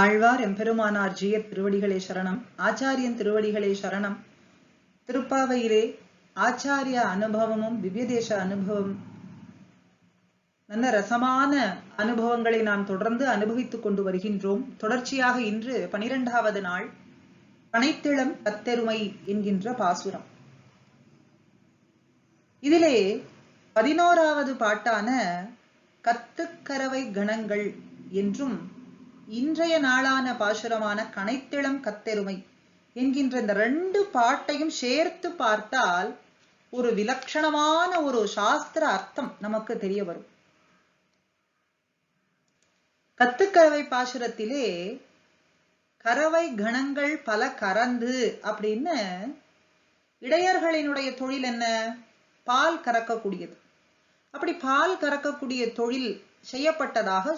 ஆழ்வார் எம்பெருமானார் ஜீயர் திருவடிகளே சரணம். ஆச்சாரியன் திருவடிகளே சரணம். திருப்பாவையிலே ஆச்சாரிய அனுபவமும் திவ்யதேச அனுபவம் நல்ல ரசமான அனுபவங்களை நாம் தொடர்ந்து அனுபவித்துக் கொண்டு வருகின்றோம். தொடர்ச்சியாக இன்று பனிரெண்டாவது நாள் பனைத்திளம் கத்தெருமை என்கின்ற பாசுரம். இதிலே பதினோராவது பாட்டான கத்துக்கரவை கணங்கள் என்றும் இன்றைய நாளான பாசுரமான கனைத்திளம் கத்தெருமை என்கின்ற இந்த ரெண்டு பாட்டையும் சேர்த்து பார்த்தால் ஒரு விலட்சணமான ஒரு சாஸ்திர அர்த்தம் நமக்கு தெரிய வரும். கத்துக்கரவை பாசுரத்திலே கறவை கணங்கள் பல கறந்து அப்படின்னு இடையர்களினுடைய தொழில் என்ன? பால் கறக்கக்கூடியது. அப்படி பால் கறக்கக்கூடிய தொழில் செய்யப்பட்டதாக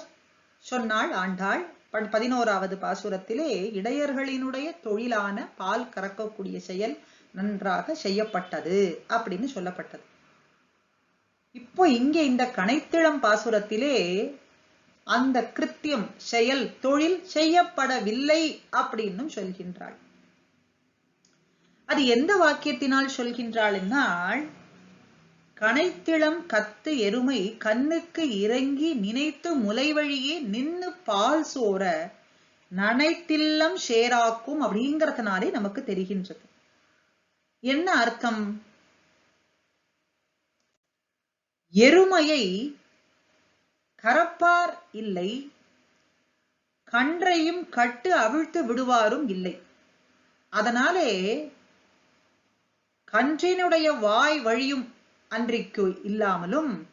சொன்னாள் ஆண்டாள் பதினோராவது பாசுரத்திலே இடையர்களினுடைய தொழிலான பால் கறக்கக்கூடிய செயல் நன்றாக செய்யப்பட்டது அப்படின்னு சொல்லப்பட்டது. இப்போ இங்கே இந்த கனைத்திளம் பாசுரத்திலே அந்த கிருத்தியம் செயல் தொழில் செய்யப்படவில்லை அப்படின்னு சொல்கின்றாள். அது எந்த வாக்கியத்தினால் சொல்கின்றாள் என்னால் கனைத்திளம் கத்து எருமை கண்ணுக்கு இறங்கி நினைத்து முலை வழியே நின்னு பால் சோர நனைத்தில்லம் ஷேராக்கும் அப்படிங்கிறதுனாலே நமக்கு தெரிகின்றது. என்ன அர்த்தம்? எருமையை கரப்பார் இல்லை கன்றையும் கட்டு அவிழ்த்து விடுவாரும் இல்லை. அதனாலே கன்றினுடைய வாய் வழியும் அன்றைக்கு இல்லாமலும்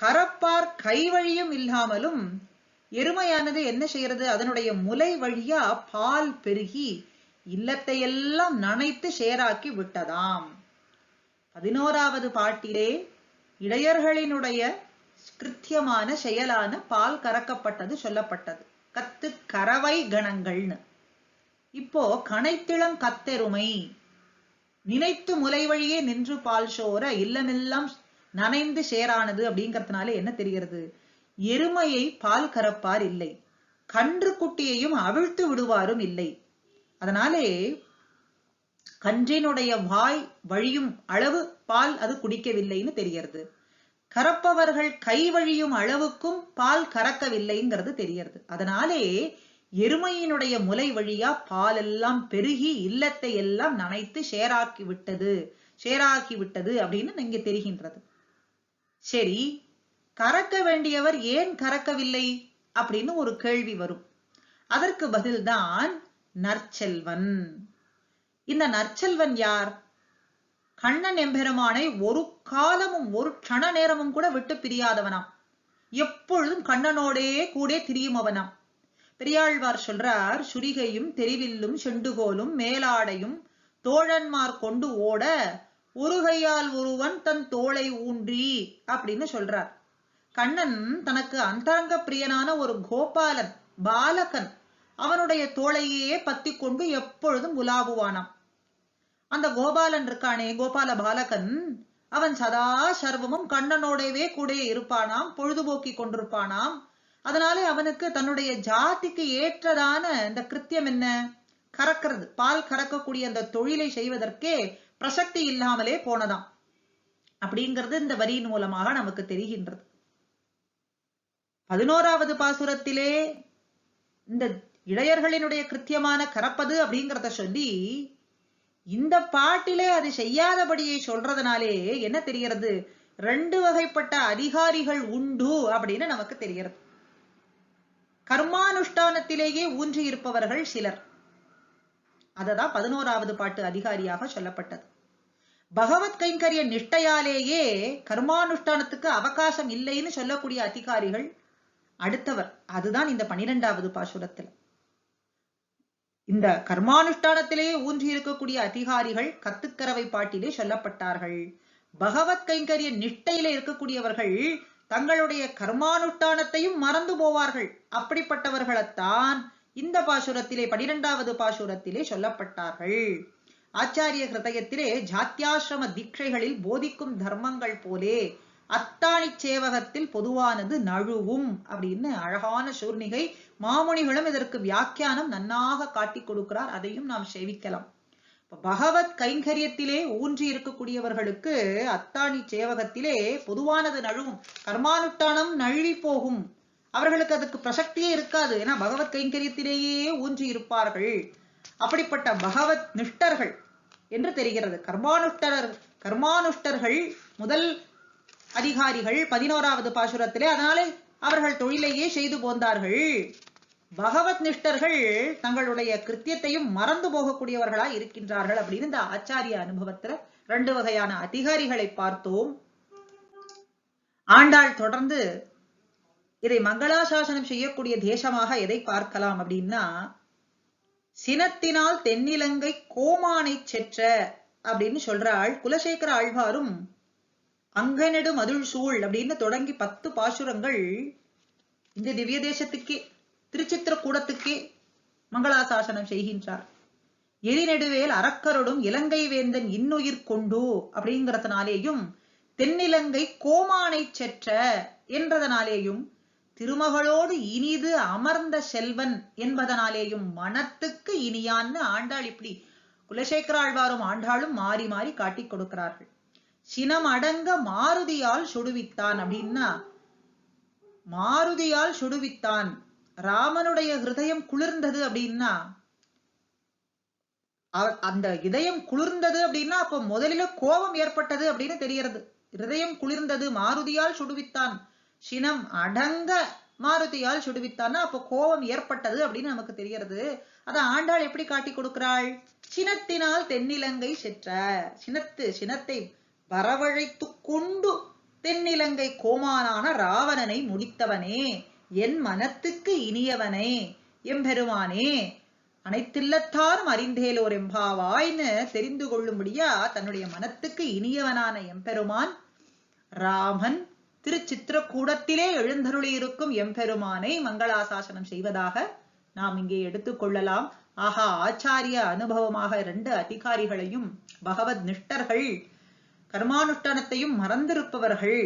கரப்பார் கை வழியும் இல்லாமலும் எருமையானது என்ன செய்யறது அதனுடைய முலை வழியா பால் பெருகி இல்லத்தை எல்லாம் நனைத்து சேராக்கி விட்டதாம். பதினோராவது பாட்டிலே இடையர்களினுடைய கிருத்தியமான செயலான பால் கறக்கப்பட்டது சொல்லப்பட்டது. கத்து கறவை கணங்கள்னு. இப்போ கனைத்திளம் கத்தெருமை. நினைத்து முலை வழியே நின்று பால் சோர இல்லமெல்லாம் நனைந்து சேரானது அப்படிங்கறதுனால என்ன தெரிகிறது? எருமையை பால் கறப்பார் இல்லை. கன்று குட்டியையும் அவிழ்த்து விடுவாரும் இல்லை. அதனாலே கன்றினுடைய வாய் வழியும் அளவு பால் அது குடிக்கவில்லைன்னு தெரிகிறது. கறப்பவர்கள் கை வழியும் அளவுக்கும் பால் கறக்கவில்லைங்கிறது தெரியறது அதனாலே எருமையினுடைய முலை வழியா பால் எல்லாம் பெருகி இல்லத்தை எல்லாம் நனைத்து ஷேராக்கி விட்டது. ஷேராக்கி விட்டது அப்படின்னு இங்க தெரிகின்றது. சரி கறக்க வேண்டியவர் ஏன் கறக்கவில்லை அப்படின்னு ஒரு கேள்வி வரும். அதற்கு பதில்தான் நற்செல்வன். இந்த நற்செல்வன் யார்? கண்ணன் எம்பெருமானை ஒரு காலமும் ஒரு க்ஷண நேரமும் கூட விட்டு பிரியாதவனாம். எப்பொழுதும் கண்ணனோடே கூட திரியும் அவனாம். பெரியாழ்வார் சொல்றார் சுரிகையும் தெரிவில்லும் செண்டுகோலும் மேலாடையும் தோழன்மார் கொண்டு ஓட ஒரு கையால் ஒருவன் தன் தோளை ஊன்றி அப்படின்னு சொல்றார். கண்ணன் தனக்கு அந்தரங்க பிரியனான ஒரு கோபாலன் பாலகன் அவனுடைய தோளையே பத்தி கொண்டு எப்பொழுதும் உலாவுவானாம். அந்த கோபாலன் இருக்கானே கோபால பாலகன் அவன் சதா சர்வமும் கண்ணனோடவே கூட இருப்பானாம் பொழுதுபோக்கி கொண்டிருப்பானாம் அதனாலே அவனுக்கு தன்னுடைய ஜாதிக்கு ஏற்றதான இந்த கிருத்தியம் என்ன? கறக்கிறது. பால் கறக்கக்கூடிய அந்த தொழிலை செய்வதற்கே பிரசக்தி இல்லாமலே போனதாம். அப்படிங்கிறது இந்த வரியின் மூலமாக நமக்கு தெரிகின்றது. பதினோராவது பாசுரத்திலே இந்த இளையர்களினுடைய கிருத்தியமான கறப்பது அப்படிங்கிறத சொல்லி இந்த பாட்டிலே அது செய்யாதபடியை சொல்றதுனாலே என்ன தெரிகிறது? ரெண்டு வகைப்பட்ட அதிகாரிகள் உண்டு அப்படின்னு நமக்கு தெரிகிறது. கர்மானுஷ்டானத்திலேயே ஊன்றி இருப்பவர்கள் சிலர். அததான் பதினோராவது பாட்டு அதிகாரியாக சொல்லப்பட்டது. பகவத் கைங்கரிய நிஷ்டையாலேயே கர்மானுஷ்டானத்துக்கு அவகாசம் இல்லைன்னு சொல்லக்கூடிய அதிகாரிகள் அடுத்தவர். அதுதான் இந்த பனிரெண்டாவது பாசுரத்தில். இந்த கர்மானுஷ்டானத்திலேயே ஊன்றி இருக்கக்கூடிய அதிகாரிகள் கத்துக்கரவை பாட்டிலே சொல்லப்பட்டார்கள். பகவத் கைங்கரிய நிஷ்டையில இருக்கக்கூடியவர்கள் தங்களுடைய கர்மானுஷ்டானத்தையும் மறந்து போவார்கள். அப்படிப்பட்டவர்களைத்தான் இந்த பாசுரத்திலே பனிரெண்டாவது பாசுரத்திலே சொல்லப்பட்டார்கள். ஆச்சாரிய ஹிருதயத்திலே ஜாத்தியாசிரம தீட்சைகளில் போதிக்கும் தர்மங்கள் போலே அத்தாணி சேவகத்தில் பொதுவானது நழுவும் அப்படின்னு அழகான சூர்ணிகை மாமுனிகளும் இதற்கு வியாக்கியானம் நன்னாக காட்டி கொடுக்கிறார். அதையும் நாம் சேவிக்கலாம். பகவத் கைங்கரியத்திலே ஊன்றி இருக்கக்கூடியவர்களுக்கு அத்தாணி சேவகத்திலே பொதுவானது நழுவும். கர்மானுஷ்டானம் நழுவி போகும். அவர்களுக்கு அதுக்கு பிரசக்தியே இருக்காது. ஏன்னா பகவத் கைங்கரியத்திலேயே ஊன்றி இருப்பார்கள். அப்படிப்பட்ட பகவத் நிஷ்டர்கள் என்று தெரிகிறது. கர்மானுஷ்டர் கர்மானுஷ்டர்கள் முதல் அதிகாரிகள் பதினோராவது பாசுரத்திலே அதனாலே அவர்கள் தொழிலையே செய்து போந்தார்கள். பகவத் நிஷ்டர்கள் தங்களுடைய கிருத்தியத்தையும் மறந்து போகக்கூடியவர்களா இருக்கின்றார்கள் அப்படின்னு இந்த ஆச்சாரிய அனுபவத்துல ரெண்டு வகையான அதிகாரிகளை பார்த்தோம். ஆண்டாள் தொடர்ந்து இதை மங்களாசாசனம் செய்யக்கூடிய தேசமாக எதை பார்க்கலாம் அப்படின்னா சினத்தினால் தென்னிலங்கை கோமானை செற்ற அப்படின்னு சொல்றாள். குலசேகர ஆழ்வாரும் அங்கனெடு மதுள் சூழ் அப்படின்னு தொடங்கி பத்து பாசுரங்கள் இந்த திவ்ய தேசத்துக்கே திருச்சித்திர கூடத்துக்கே மங்களாசாசனம் செய்கின்றார். எரிநெடுவேல் அரக்கரோடும் இலங்கை வேந்தன் இன்னுயிர் கொண்டு அப்படிங்கிறதுனாலேயும் தென்னிலங்கை கோமானை செற்ற என்றதனாலேயும் திருமகளோடு இனிது அமர்ந்த செல்வன் என்பதனாலேயும் மனத்துக்கு இனியான்னு ஆண்டாள் இப்படி குலசேகர ஆழ்வாரும் ஆண்டாளும் மாறி மாறி காட்டிக் கொடுக்கிறார்கள். சினம் அடங்க மாருதியால் சுடுவித்தான் அப்படின்னா மாருதியால் சுடுவித்தான் ராமனுடைய ஹிருதயம் குளிர்ந்தது அப்படின்னா அந்த இதயம் குளிர்ந்தது அப்படின்னா அப்ப முதலில கோபம் ஏற்பட்டது அப்படின்னு தெரியறது இதயம் குளிர்ந்தது மாருதியால் சுடுவித்தான். சினம் அடங்க மாருதியால் சுடுவித்தான்னா அப்ப கோபம் ஏற்பட்டது அப்படின்னு நமக்கு தெரியறது அத ஆண்டாள் எப்படி காட்டி கொடுக்கிறாள்? சினத்தினால் தென்னிலங்கை செற்ற. சினத்து சினத்தை வரவழைத்து கொண்டு தென்னிலங்கை கோமானான ராவணனை முடித்தவனே. என் மனத்துக்கு இனியவனே எம்பெருமானே அனைத்தில்லத்தாரும் அறிந்தேலோர் எம்பாவாய்ன்னு தெரிந்து கொள்ளும்படியா தன்னுடைய மனத்துக்கு இனியவனான எம்பெருமான் ராமன் திருச்சித்திரக்கூடத்திலே எழுந்தருளியிருக்கும் எம்பெருமானை மங்களாசாசனம் செய்வதாக நாம் இங்கே எடுத்துக்கொள்ளலாம் ஆஹா ஆச்சாரிய அனுபவமாக இரண்டு அதிகாரிகளையும் பகவத் நிஷ்டர்கள் கர்மானுஷ்டானத்தையும் மறந்திருப்பவர்கள்.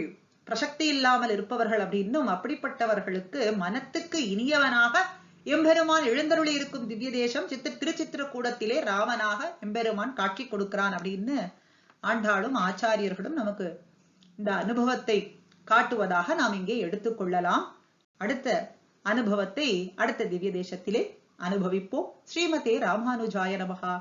பிரசக்தி இல்லாமல் இருப்பவர்கள் அப்படின்னும் அப்படிப்பட்டவர்களுக்கு மனத்துக்கு இனியவனாக எம்பெருமான் எழுந்தருளி இருக்கும் திவ்ய தேசம் சித்திர திருச்சித்திர கூடத்திலே ராமனாக எம்பெருமான் காட்சி கொடுக்கிறான் அப்படின்னு ஆண்டாளும் ஆச்சாரியர்களும் நமக்கு இந்த அனுபவத்தை காட்டுவதாக நாம் இங்கே எடுத்துக்கொள்ளலாம் அடுத்த அனுபவத்தை அடுத்த திவ்ய தேசத்திலே அனுபவிப்போம். ஸ்ரீமதே ராமானுஜாய நமகா